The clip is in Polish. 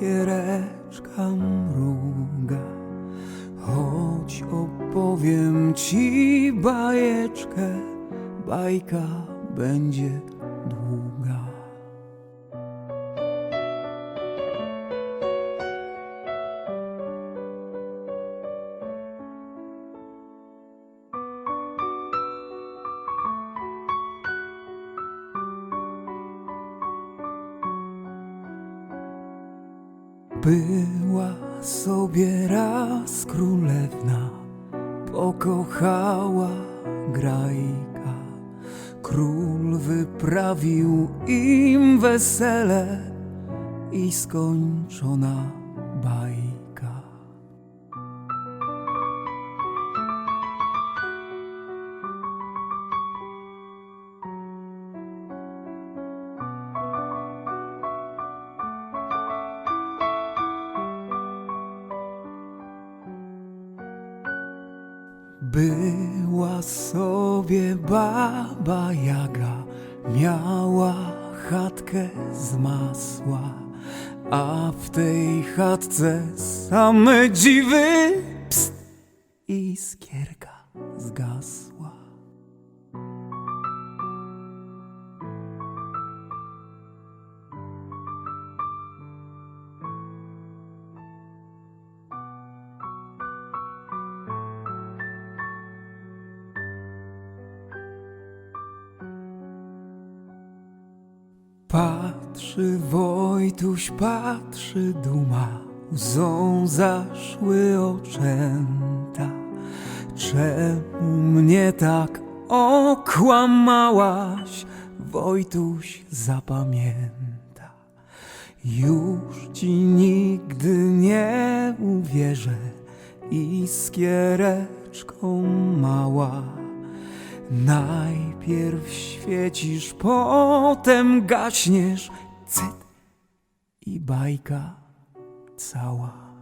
Giereczka mruga. Choć opowiem ci bajeczkę Bajka będzie Była sobie raz królewna, pokochała grajka. Król wyprawił im wesele i skończona bajka. Była sobie baba Jaga, miała chatkę z masła, a w tej chatce same dziwy, pst, i skierka zgasła. Patrzy Wojtuś, patrzy duma, łzą zaszły oczęta. Czemu mnie tak okłamałaś, Wojtuś zapamięta. Już ci nigdy nie uwierzę, iskiereczką mała. Najpierw świecisz, potem gaśniesz, cyt i bajka cała.